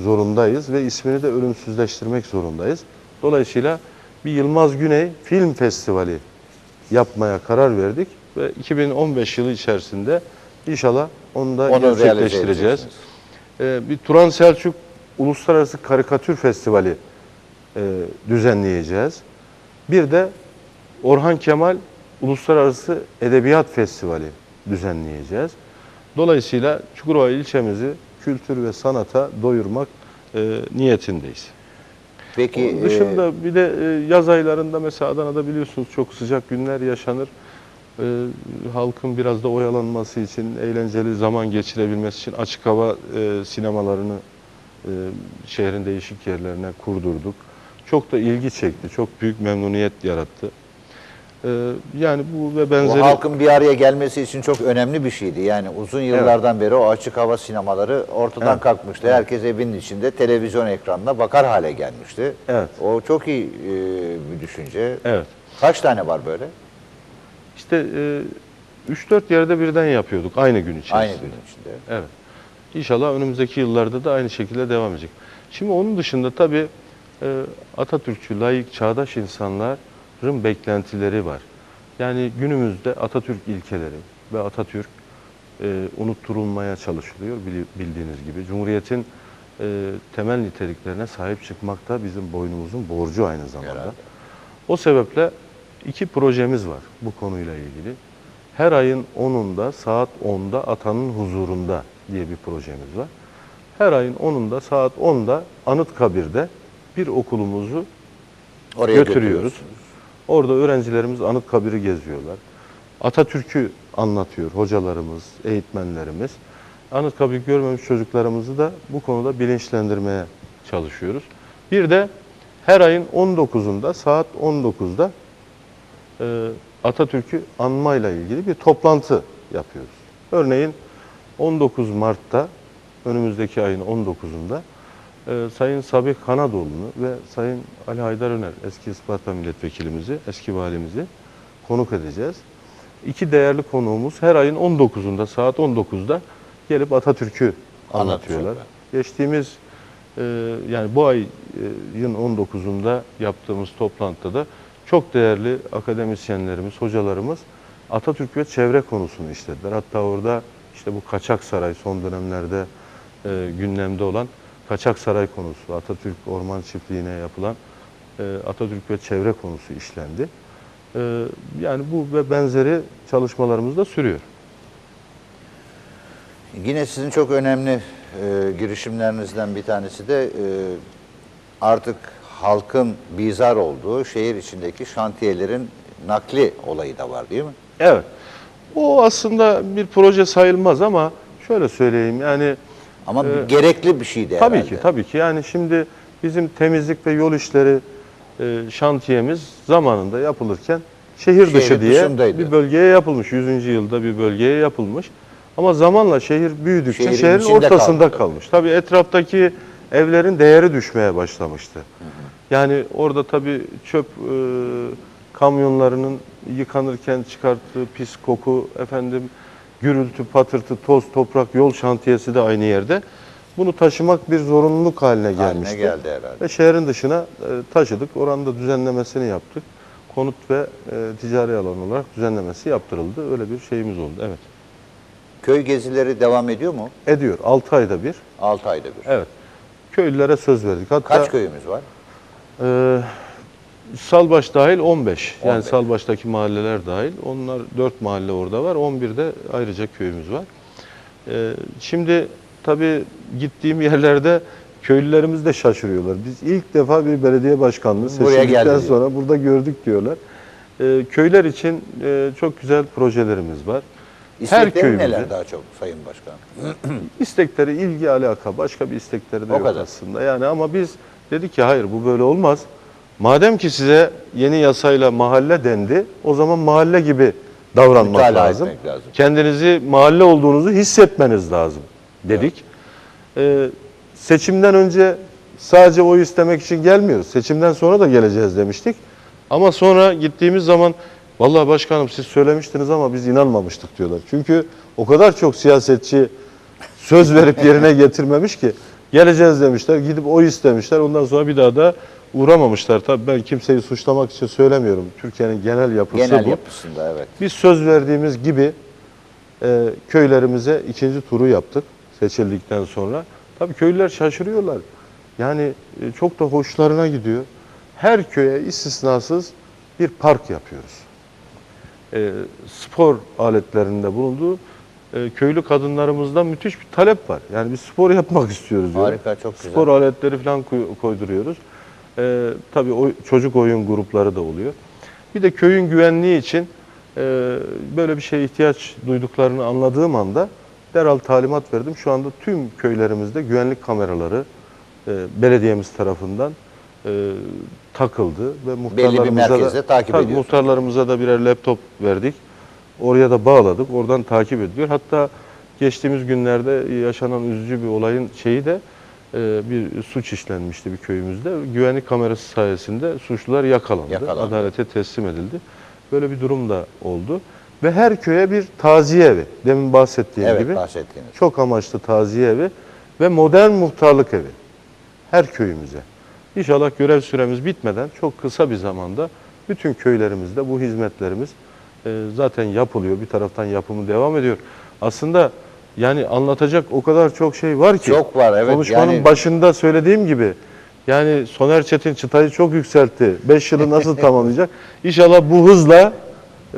zorundayız ve ismini de ölümsüzleştirmek zorundayız. Dolayısıyla bir Yılmaz Güney Film Festivali yapmaya karar verdik ve 2015 yılı içerisinde inşallah onu da Onu gerçekleştireceğiz. Ee, bir Turan Selçuk Uluslararası Karikatür Festivali e, düzenleyeceğiz. Bir de Orhan Kemal Uluslararası Edebiyat Festivali düzenleyeceğiz. Dolayısıyla Çukurova ilçemizi kültür ve sanata doyurmak e, niyetindeyiz. Peki Onun e, dışında bir de e, yaz aylarında mesela Adana'da biliyorsunuz çok sıcak günler yaşanır. E, halkın biraz da oyalanması için, eğlenceli zaman geçirebilmesi için açık hava e, sinemalarını e, şehrin değişik yerlerine kurdurduk. Çok da ilgi çekti, çok büyük memnuniyet yarattı. E, yani bu ve bu benzeri... halkın bir araya gelmesi için çok önemli bir şeydi. Yani uzun yıllardan beri o açık hava sinemaları ortadan Evet. kalkmıştı. Herkes evinin içinde televizyon ekranına bakar hale gelmişti. Evet. O çok iyi e, bir düşünce. Evet. Kaç tane var böyle? İşte e, 3-4 yerde birden yapıyorduk aynı gün içerisinde. Aynı gün içinde. Evet. İnşallah önümüzdeki yıllarda da aynı şekilde devam edecek. Şimdi onun dışında tabii e, Atatürkçü, layık, çağdaş insanların beklentileri var. Yani günümüzde Atatürk ilkeleri ve Atatürk e, unutturulmaya çalışılıyor bildiğiniz gibi. Cumhuriyetin e, temel niteliklerine sahip çıkmak da bizim boynumuzun borcu aynı zamanda. Herhalde. O sebeple iki projemiz var bu konuyla ilgili. Her ayın 10'unda saat 10'da atanın huzurunda diye bir projemiz var. Her ayın 10'unda saat 10'da Anıtkabir'de bir okulumuzu Oraya götürüyoruz. Orada öğrencilerimiz Anıtkabir'i geziyorlar. Atatürk'ü anlatıyor hocalarımız, eğitmenlerimiz. Anıtkabir görmemiş çocuklarımızı da bu konuda bilinçlendirmeye çalışıyoruz. Bir de her ayın 19'unda saat 19'da e, Atatürk'ü anmayla ilgili bir toplantı yapıyoruz. Örneğin 19 Mart'ta önümüzdeki ayın 19'unda e, Sayın Sabih Kanadoğlu'nu ve Sayın Ali Haydar Öner eski Isparta milletvekilimizi, eski valimizi konuk edeceğiz. İki değerli konuğumuz her ayın 19'unda saat 19'da gelip Atatürk'ü anlatıyorlar. Geçtiğimiz e, yani bu ayın 19'unda yaptığımız toplantıda da çok değerli akademisyenlerimiz, hocalarımız Atatürk ve çevre konusunu işlediler. Hatta orada işte bu Kaçak Saray son dönemlerde e, gündemde olan Kaçak Saray konusu, Atatürk Orman Çiftliği'ne yapılan e, Atatürk ve çevre konusu işlendi. E, yani bu ve benzeri çalışmalarımız da sürüyor. Yine sizin çok önemli e, girişimlerinizden bir tanesi de e, artık halkın bizar olduğu şehir içindeki şantiyelerin nakli olayı da var değil mi? Evet. O aslında bir proje sayılmaz ama şöyle söyleyeyim yani Ama Ee, gerekli bir şeydi tabii herhalde. ki tabii ki yani şimdi bizim temizlik ve yol işleri e, şantiyemiz zamanında yapılırken şehir Şehrin dışı diye dışındaydı. bir bölgeye yapılmış. 100. yılda bir bölgeye yapılmış. Ama zamanla şehir büyüdükçe Şehrin şehrin ortasında kaldı. kalmış. Tabii etraftaki evlerin değeri düşmeye başlamıştı. Yani orada tabii çöp e, kamyonlarının yıkanırken çıkarttığı pis koku, efendim gürültü, patırtı, toz, toprak, yol şantiyesi de aynı yerde. Bunu taşımak bir zorunluluk haline Haline gelmişti. geldi herhalde. Ve şehrin dışına e, taşıdık. Oranda düzenlemesini yaptık. Konut ve e, ticari alan olarak düzenlemesi yaptırıldı. Öyle bir şeyimiz oldu. Evet. Köy gezileri devam ediyor mu? Ediyor. 6 ayda bir. 6 ayda bir. Evet. Köylülere söz verdik. Hatta Kaç köyümüz var? e, Salbaş dahil 15. Yani 15. Salbaş'taki mahalleler dahil. Onlar 4 mahalle orada var. 11'de ayrıca köyümüz var. E, şimdi tabii gittiğim yerlerde köylülerimiz de şaşırıyorlar. Biz ilk defa bir belediye başkanlığı seçildikten sonra burada gördük diyorlar. E, köyler için e, çok güzel projelerimiz var. İstekleri köyümüzde- neler daha çok Sayın Başkan? İstekleri, ilgi, alaka, başka bir istekleri de O yok kadar. aslında. Yani ama biz dedik ki hayır bu böyle olmaz. Madem ki size yeni yasayla mahalle dendi, o zaman mahalle gibi davranmak lazım. lazım. Kendinizi mahalle olduğunuzu hissetmeniz lazım dedik. Ee, seçimden önce sadece oy istemek için gelmiyoruz. Seçimden sonra da geleceğiz demiştik. Ama sonra gittiğimiz zaman vallahi başkanım siz söylemiştiniz ama biz inanmamıştık diyorlar. Çünkü o kadar çok siyasetçi söz verip yerine getirmemiş ki Geleceğiz demişler. Gidip o istemişler. Ondan sonra bir daha da uğramamışlar. Tabii ben kimseyi suçlamak için söylemiyorum. Türkiye'nin genel yapısı Genel bu. yapısında evet. Biz söz verdiğimiz gibi e, köylerimize ikinci turu yaptık seçildikten sonra. Tabii köylüler şaşırıyorlar. Yani e, çok da hoşlarına gidiyor. Her köye istisnasız bir park yapıyoruz. E, spor aletlerinde bulunduğu e, köylü kadınlarımızdan müthiş bir talep var. Yani biz spor yapmak istiyoruz. diyor. Harika, çok güzel. Spor aletleri falan koy- koyduruyoruz. E, tabii o, çocuk oyun grupları da oluyor. Bir de köyün güvenliği için e, böyle bir şeye ihtiyaç duyduklarını anladığım anda derhal talimat verdim. Şu anda tüm köylerimizde güvenlik kameraları e, belediyemiz tarafından e, takıldı ve muhtarlarımıza da, takip Tabii, muhtarlarımıza da birer laptop verdik. Oraya da bağladık. Oradan takip ediliyor. Hatta geçtiğimiz günlerde yaşanan üzücü bir olayın şeyi de bir suç işlenmişti bir köyümüzde. Güvenlik kamerası sayesinde suçlular yakalandı. Yakalandı. Adalete teslim edildi. Böyle bir durum da oldu. Ve her köye bir taziye evi. Demin bahsettiğim Evet gibi. bahsettiğiniz. Çok amaçlı taziye evi ve modern muhtarlık evi. Her köyümüze. İnşallah görev süremiz bitmeden çok kısa bir zamanda bütün köylerimizde bu hizmetlerimiz e, zaten yapılıyor. Bir taraftan yapımı devam ediyor. Aslında yani anlatacak o kadar çok şey var ki. Çok var, evet. Konuşmanın Yani- başında söylediğim gibi yani Soner Çetin çıtayı çok yükseltti. 5 yılı nasıl tamamlayacak? İnşallah bu hızla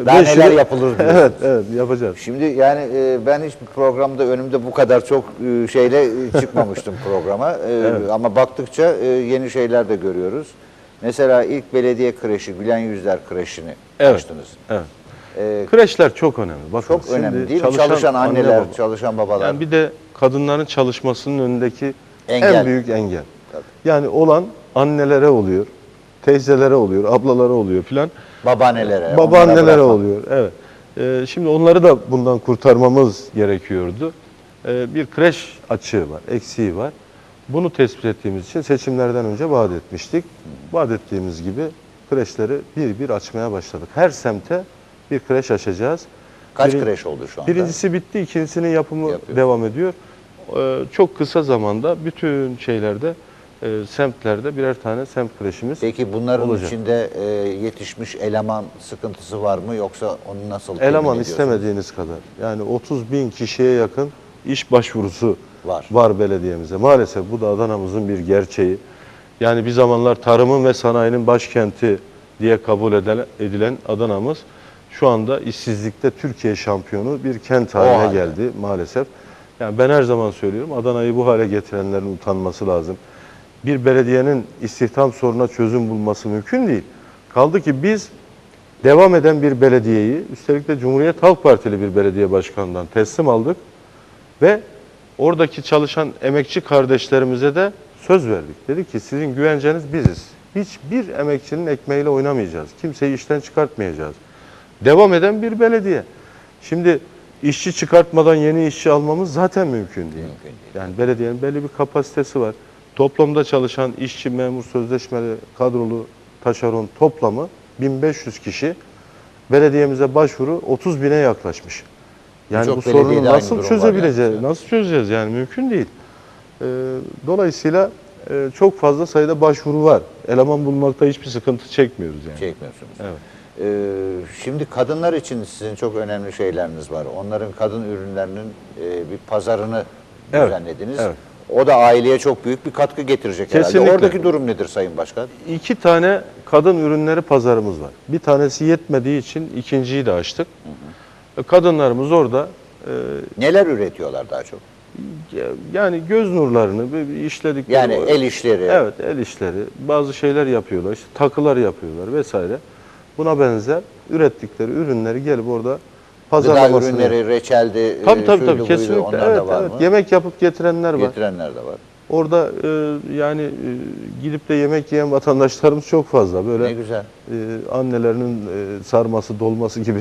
Daha beş neler yılı- yapılır diyorsunuz. evet, evet yapacağız. Şimdi yani e, ben hiçbir programda önümde bu kadar çok e, şeyle e, çıkmamıştım programa. E, Ama baktıkça e, yeni şeyler de görüyoruz. Mesela ilk belediye kreşi, Gülen Yüzler kreşini Evet. açtınız. Evet. E, Kreşler çok önemli. Bakın çok önemli değil mi? Çalışan, anne anneler, baba. çalışan babalar. Yani bir de kadınların çalışmasının önündeki Engel. en büyük engel. Tabii. Yani olan annelere oluyor, teyzelere oluyor, ablalara oluyor filan. Babaannelere. Babaannelere oluyor. Evet. Ee, şimdi onları da bundan kurtarmamız gerekiyordu. Ee, bir kreş açığı var, eksiği var. Bunu tespit ettiğimiz için seçimlerden önce vaat etmiştik. Vaat ettiğimiz gibi kreşleri bir bir açmaya başladık. Her semte bir kreş açacağız. Kaç Birin- kreş oldu şu anda? Birincisi bitti, ikincisinin yapımı Yapıyor. devam ediyor. Ee, çok kısa zamanda bütün şeylerde, e, semtlerde birer tane semt kreşimiz Peki bunların olacak. içinde e, yetişmiş eleman sıkıntısı var mı yoksa onu nasıl Eleman istemediğiniz kadar. Yani 30 bin kişiye yakın iş başvurusu Var. var belediyemize. Maalesef bu da Adana'mızın bir gerçeği. Yani bir zamanlar tarımın ve sanayinin başkenti diye kabul edilen Adana'mız şu anda işsizlikte Türkiye şampiyonu bir kent haline halde. geldi maalesef. Yani ben her zaman söylüyorum Adana'yı bu hale getirenlerin utanması lazım. Bir belediyenin istihdam sorununa çözüm bulması mümkün değil. Kaldı ki biz devam eden bir belediyeyi, üstelik de Cumhuriyet Halk Partili bir belediye başkanından teslim aldık ve oradaki çalışan emekçi kardeşlerimize de söz verdik. Dedik ki sizin güvenceniz biziz. Hiçbir emekçinin ekmeğiyle oynamayacağız. Kimseyi işten çıkartmayacağız. Devam eden bir belediye. Şimdi işçi çıkartmadan yeni işçi almamız zaten mümkün değil. Mümkün değil. Yani belediyenin belli bir kapasitesi var. Toplamda çalışan işçi, memur, sözleşmeli, kadrolu, taşeron toplamı 1500 kişi. Belediyemize başvuru 30 bine yaklaşmış. Yani bu sorunu nasıl çözebileceğiz? yani. Nasıl çözeceğiz yani mümkün değil. Ee, dolayısıyla e, çok fazla sayıda başvuru var. Eleman bulmakta hiçbir sıkıntı çekmiyoruz yani. Çekmiyorsunuz. Evet. Ee, şimdi kadınlar için sizin çok önemli şeyleriniz var. Onların kadın ürünlerinin e, bir pazarını Evet, düzenlediniz. evet. O da aileye çok büyük bir katkı getirecek Kesinlikle. herhalde. Oradaki durum nedir Sayın Başkan? İki tane kadın ürünleri pazarımız var. Bir tanesi yetmediği için ikinciyi de açtık. Kadınlarımız orada e, Neler üretiyorlar daha çok? yani göz nurlarını işledikleri Yani el işleri. Evet el işleri bazı şeyler yapıyorlar işte takılar yapıyorlar vesaire. Buna benzer ürettikleri ürünleri gelip orada Gıda pazarlamasını ürünleri, reçeldi, Tabii e, tabii şuydu, tabii buydu, kesinlikle. onlar Evet, da var evet. mı? Yemek yapıp getirenler var. Getirenler de var. Orada e, yani e, gidip de yemek yiyen vatandaşlarımız çok fazla. Böyle Ne güzel. e, annelerinin e, sarması, dolması gibi